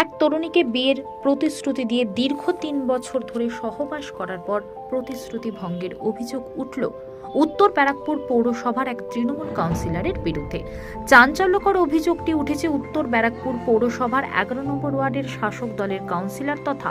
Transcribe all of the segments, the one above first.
এক তরুণীকে বিয়ের প্রতিশ্রুতি দিয়ে দীর্ঘ তিন বছর ধরে সহবাস করার পর প্রতিশ্রুতি ভঙ্গের অভিযোগ উঠল উত্তর ব্যারাকপুর পৌরসভার এক তৃণমূল কাউন্সিলরের বিরুদ্ধে। চাঞ্চল্যকর অভিযোগটি উঠেছে উত্তর ব্যারাকপুর পৌরসভার এগারো নম্বর ওয়ার্ডের শাসক দলের কাউন্সিলর তথা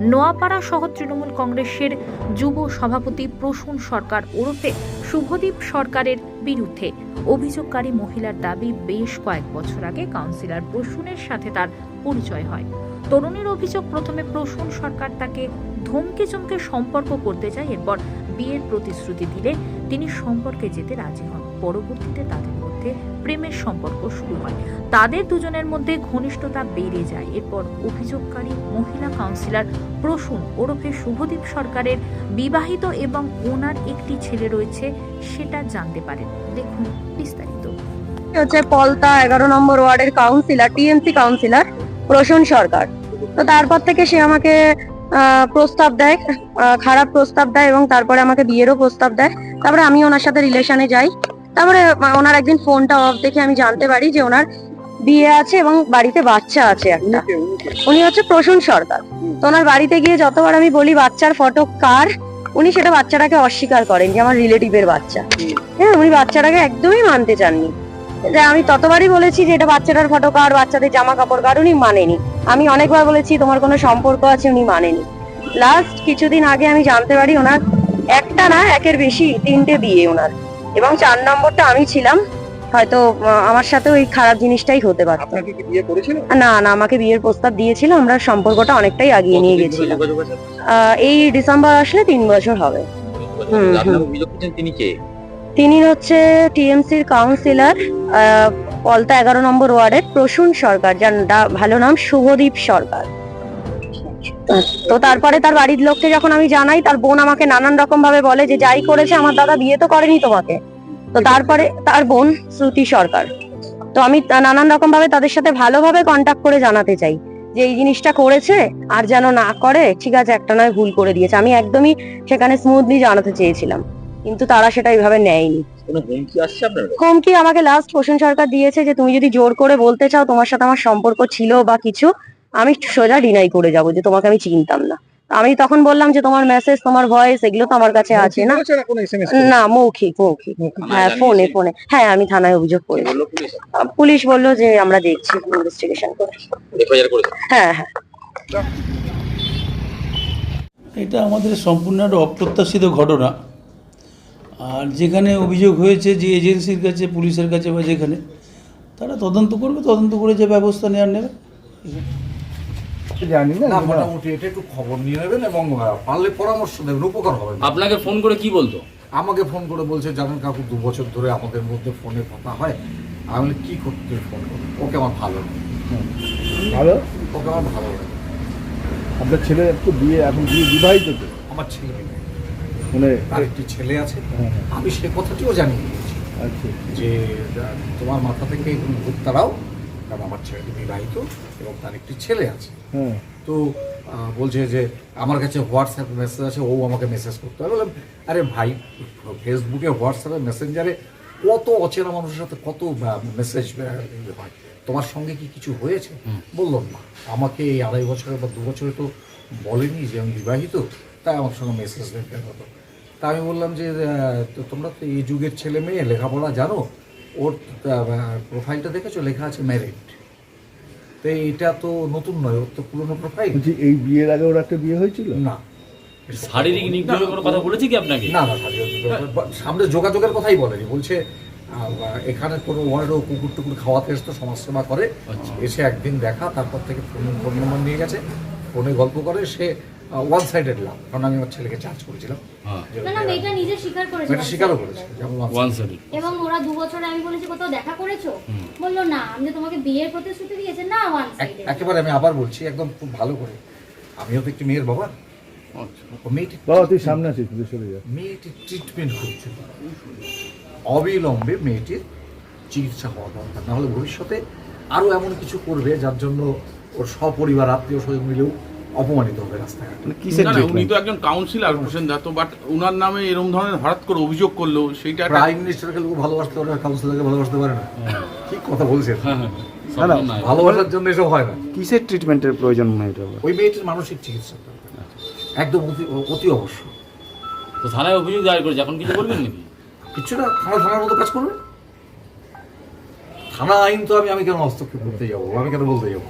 নোয়াপাড়া সহ তৃণমূল কংগ্রেসের যুব সভাপতি প্রসূন সরকার ওরফে শুভদীপ সরকারের বিরুদ্ধে অভিযোগকারী মহিলার দাবি বেশ কয়েক বছর আগে কাউন্সিলর প্রসূনের সাথে তার পরিচয় হয়। তরুণীর অভিযোগ প্রথমে প্রসূন সরকার তাকে ধমকে চমকে সম্পর্ক করতে চায়, এরপর বিয়ের প্রতিশ্রুতি দিলে তিনি সম্পর্কে যেতে রাজি হন। পরবর্তীতে তাদের মধ্যে প্রেমের সম্পর্ক শুরু হয়। তাদের দুজনের মধ্যে ঘনিষ্ঠতা বেড়ে যায়। এরপর অভিযোগকারী, মহিলা কাউন্সিলর প্রসূন ওরফে শুভদীপ সরকারের বিবাহিত এবং ওনার একটি ছেলে রয়েছে, সেটা জানতে পারেন। দেখুন বিস্তারিত। হচ্ছে পলতা, এগারো নম্বর ওয়ার্ডের councillor, TMC councillor Prasun Sarkar. তো তারপর থেকে সে আমাকে প্রস্তাব দেয় খারাপ প্রস্তাব দেয় এবং তারপরে আমাকে বিয়েরও প্রস্তাব দেয়। তারপরে আমি ওনার সাথে রিলেশনে যাই। তারপরে ওনার একদিন ফোনটা অফ দেখে আমি জানতে পারি যে ওনার বিয়ে আছে এবং বাড়িতে বাচ্চা আছে একটা। উনি হচ্ছে প্রসূন সরকার তো ওনার বাড়িতে গিয়ে যতবার আমি বলি বাচ্চার ফটো কার উনি সেটা বাচ্চাটাকে অস্বীকার করেন যে আমার রিলেটিভের বাচ্চা। হ্যাঁ উনি বাচ্চাটাকে একদমই মানতে চাননি। আমি ততবারই বলেছি যে এটা বাচ্চাটার ফটো কার বাচ্চাদের জামা কাপড় কার উনি মানেনি। আমি অনেকবার বলেছি তোমার কোনো সম্পর্ক আছে? উনি মানেনি। লাস্ট কিছুদিন আগে আমি জানতে পারি ওনার একটা না একের বেশি তিনটে বিয়ে ওনার। এবং চার নম্বরটা আমি ছিলাম হয়তো আমার সাথে ওই খারাপ জিনিসটাই হতে পারতো। আপনাকে কি বিয়ে করেছিল? না না আমাকে বিয়ের প্রস্তাব দিয়েছিল আমরা সম্পর্কটা অনেকটাই আগিয়ে নিয়ে গেছিলাম। আহ, এই ডিসেম্বর আসলে তিন বছর হবে। হুম, হুম। অভিযোগ করছেন তিনি কে? তিনি হচ্ছে টিএমসির কাউন্সিলর পলতা এগারো নম্বর ওয়ার্ডের প্রসূন সরকার যার ডা- ভালো নাম শুভদীপ সরকার। তো তারপরে তার বাড়ির লোককে যখন আমি জানাই তার বোন আমাকে নানান রকম ভাবে বলে যে যাই করেছে আমার দাদা বিয়ে তো করেনি তোমাকে। তো তারপরে তার বোন শ্রুতি সরকার। তো আমি নানান রকম ভাবে তাদের সাথে ভালোভাবে কন্ট্যাক্ট করে জানাতে চাই যে এই জিনিসটা করেছে আর যেন না করে ঠিক আছে একটা নয় ভুল করে দিয়েছে। আমি একদমই সেখানে স্মুথলি জানাতে চেয়েছিলাম কিন্তু তারা সেটা এইভাবে নেয়নি। হুমকি আমাকে লাস্ট পোষণ সরকার দিয়েছে যে তুমি যদি জোর করে বলতে চাও তোমার সাথে আমার সম্পর্ক ছিল বা কিছু আমি সোজা ডিনাই করে যাব যে তোমাকে আমি চিনতাম না। আমি তখন বললাম যে তোমার মেসেজ তোমার ভয়েস এগুলো তো আমার কাছে আছে না। না মৌখিক মৌখিক। হ্যাঁ? ফোনে ফোনে হ্যাঁ আমি থানায় অভিযোগ করি পুলিশ? পুলিশ বলল যে আমরা দেখছি ইনভেস্টিগেশন করে হ্যাঁ হ্যাঁ। এটা আমাদের সম্পূর্ণ একটা অপ্রত্যাশিত ঘটনা। আর যেখানে অভিযোগ হয়েছে যে এজেন্সির কাছে পুলিশের কাছে বা যেখানে তারা তদন্ত করবে তদন্ত করে যে ব্যবস্থা নেওয়ার নেবে। জানি না না মোটামুটি এটা একটু খবর নিয়ে নেবেন এবং পারলে পরামর্শ দেবেন উপকার হবে। আপনাকে ফোন করে কি বলতো? আমাকে ফোন করে বলছে জানেন কাকু দু বছর ধরে আমাদের মধ্যে ফোনে কথা হয়। আমি বলি, কি করতে ফোন ওকে আমার ভালো লাগে। ভালো? ওকে আমার ভালো লাগে। আপনার ছেলে তো বিয়ে এখন বিয়ে বিবাহিত তো? আমার ছেলে মানে তার একটি ছেলে আছে। হ্যাঁ, হ্যাঁ, আমি সে কথাটিও দিয়েছি আচ্ছা। যে তোমার মাথা থেকে এগুলো ভূত তারাও কারণ আমার ছেলেটি বিবাহিত এবং তার একটি ছেলে আছে। তো বলছে যে আমার কাছে হোয়াটসঅ্যাপ মেসেজ আছে ও আমাকে মেসেজ করতে। হবে বললাম আরে ভাই ফেসবুকে হোয়াটসঅ্যাপে মেসেঞ্জারে কত অচেনা মানুষের সাথে কত মেসেজ হয় তোমার সঙ্গে কি কিছু হয়েছে? বললাম না। আমাকে এই আড়াই বছরে বা দু বছরে তো বলেনি যে আমি বিবাহিত তাই আমার সঙ্গে মেসেজ দেখতে হতো তা আমি বললাম যে তো তোমরা তো এই যুগের ছেলে মেয়ে লেখাপড়া জানো? ওর প্রোফাইলটা দেখেছ? লেখা আছে ম্যারিড তো এটা তো নতুন নয় ওর তো পুরোনো প্রোফাইল বলছি এই বিয়ের আগে ওর একটা বিয়ে হয়েছিল? না। শারীরিক নিগ্রহের কোনো কথা বলেছে কি আপনাকে? না না শারীরিক সামনে যোগাযোগের কথাই বলেনি। বলছে আহ, এখানে কোনো ওয়ার্ডও কুকুর টুকুর খাওয়াতে এসতো সমাজসেবা করে। আচ্ছা। এসে একদিন দেখা তারপর থেকে ফোন ফোন নম্বর নিয়ে গেছে। ফোনে গল্প করে। সে ওয়ান সাইডেড লাভ কারণ আমি আমার ছেলেকে চার্জ করেছিলাম। হ্যাঁ। না না মেয়েটা নিজে স্বীকার করেছে মেয়েটা স্বীকারও করেছে ওয়ান সাইডেড এবং ওরা দু বছরে আমি বলেছি কোথাও দেখা করেছ? বলল না আমি তোমাকে বিয়ের প্রতিশ্রুতি দিয়েছে না ওয়ান একেবারে আমি আবার বলছি একদম খুব ভালো করে আমিও তো একটি মেয়ের বাবা। বাবা তুই সামনে আছিস যা। মেয়েটির ট্রিটমেন্ট অবিলম্বে মেয়েটির চিকিৎসা হওয়া দরকার। নাহলে ভবিষ্যতে আরও এমন কিছু করবে যার জন্য ওর সপরিবার আত্মীয় স্বজন মিলেও অপমানিত হবে রাস্তাঘাটে না না উনি তো একজন কাউন্সিলর হোসেন দা তো বাট ওনার নামে এরকম ধরনের হঠাৎ করে অভিযোগ করল সেইটা একটা- প্রাইম মিনিস্টারকে লোক ভালোবাসতে পারে কাউন্সিলরকে ভালোবাসতে পারে না। ঠিক কথা বলছেন। স্বপ্নের নায়ক। ভালোবাসার জন্য এসব হয় না। কিসের ট্রিটমেন্টের প্রয়োজন মনে হয় ওই মেয়েটির মানসিক চিকিৎসা। দরকার। একদম অতি অতি অবশ্য। তো থানায় অভিযোগ দায়ের করেছে এখন কিছু বলবেন নাকি? কিছু না থানা থানার মতো কাজ করবে। থানা আইন তো আমি আমি কেন হস্তক্ষেপ করতে যাব? আমি কেন বলতে যাব?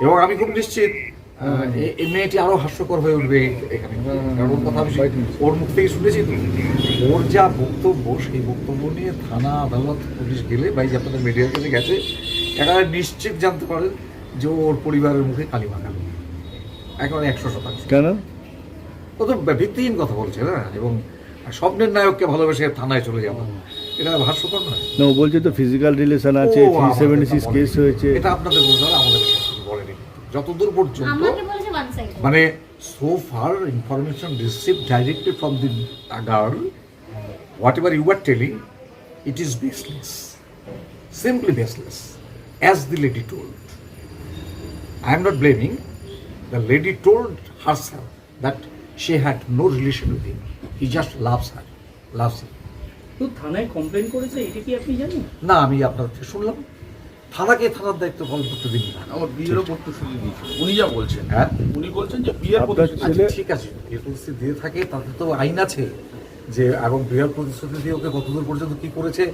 এবং আমি খুব নিশ্চিত এই মেয়েটি আরও হাস্যকর হয়ে উঠবে এখানে। কারণ কথা আমি ওর মুখ থেকে শুনেছি তো ওর যা বক্তব্য সেই বক্তব্য নিয়ে থানা আদালত পুলিশ গেলে বা যে আপনাদের মিডিয়ার কাছে গেছে একেবারে নিশ্চিত জানতে পারেন যে ওর পরিবারের মুখে কালি মাখানো একেবারে একশো শতাংশ। কেন? ও তো ভিত্তিহীন কথা বলছে না? এবং স্বপ্নের নায়ককে ভালোবেসে থানায় চলে যাওয়া। এটা ভাষ্যকর নয়। না ও বলছে তো ফিজিক্যাল রিলেশন আছে থ্রি সেভেন্টি সিক্স কেস হয়েছে। এটা আপনাদের হবে আমাদের যতদূর পর্যন্ত মানে so far information receive directly from the girl whatever you are telling it is baseless simply baseless as the lady told I am not blaming the lady told herself that she had no relation with him he just loves her loves him তো থানায় complain করেছে এটা কি আপনি জানেন? না আমি আপনার শুনলাম। থানাকে থানার দায়িত্ব পালন করতে দিন না। আমার বিয়েরও প্রতিশ্রুতি দিয়েছে উনি যা বলছেন। হ্যাঁ? উনি বলছেন যে বিয়ের প্রতিশ্রুতি আচ্ছা ঠিক আছে বিয়ের প্রতিশ্রুতি দিয়ে থাকে তাতে তো আইন আছে যে এবং বিয়ের প্রতিশ্রুতি দিয়ে ওকে কতদূর পর্যন্ত কি করেছে।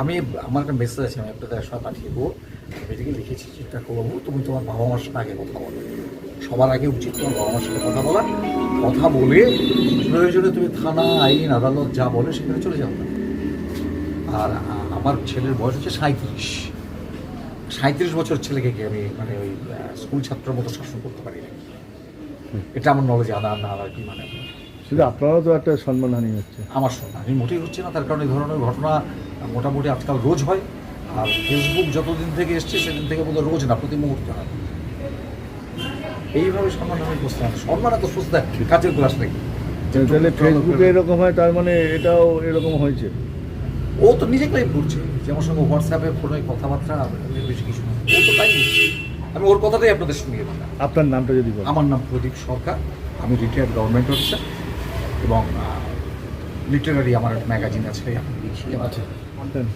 আমি আমার একটা মেসেজ আছে আমি আপনাদের একসাথে পাঠিয়ে দেবো। আমি এটাকে লিখেছি চিন্তা করব তুমি তোমার বাবা মার সাথে আগে কথা বলো। সবার আগে উচিত তোমার বাবা মার সাথে কথা বলা। কথা বলে প্রয়োজনে তুমি থানা আইন আদালত যা বলে সেখানে চলে যাও না। আর আমার ছেলের বয়স হচ্ছে সাঁত্রিশ সাঁত্রিশ বছর ছেলেকে কি আমি মানে ওই স্কুল ছাত্রের মতো শাসন করতে পারি না এটা আমার নলেজ আদা না আর কি মানে? শুধু আপনারও তো একটা সম্মানহানি হচ্ছে। আমার আমি মোটেই হচ্ছে না তার কারণে এই ধরনের ঘটনা মোটামুটি আজকাল রোজ হয়। আর ফেসবুক যতদিন থেকে এসছে সেদিন থেকে বোধহয় রোজ না প্রতি মুহূর্তে হয়। এইভাবে সম্মান আমি বুঝতে হবে সম্মান এত সুস্থ কাজের ক্লাস নাকি? তাহলে ফেসবুকে এরকম হয় তার মানে এটাও এরকম হয়েছে। ও তো নিজে ক্লেম করছে যে আমার সঙ্গে হোয়াটসঅ্যাপে ফোনে কথাবার্তা বেশি কিছু না। ও তো তাই। আমি ওর কথাটাই আপনাদের শুনিয়ে দিলাম। আপনার নামটা যদি বলেন। আমার নাম প্রদীপ সরকার। আমি রিটায়ার্ড গভর্নমেন্ট অফিসার এবং লিটারারি আমার একটা ম্যাগাজিন আছে। আপনি লিখি আমার দেন।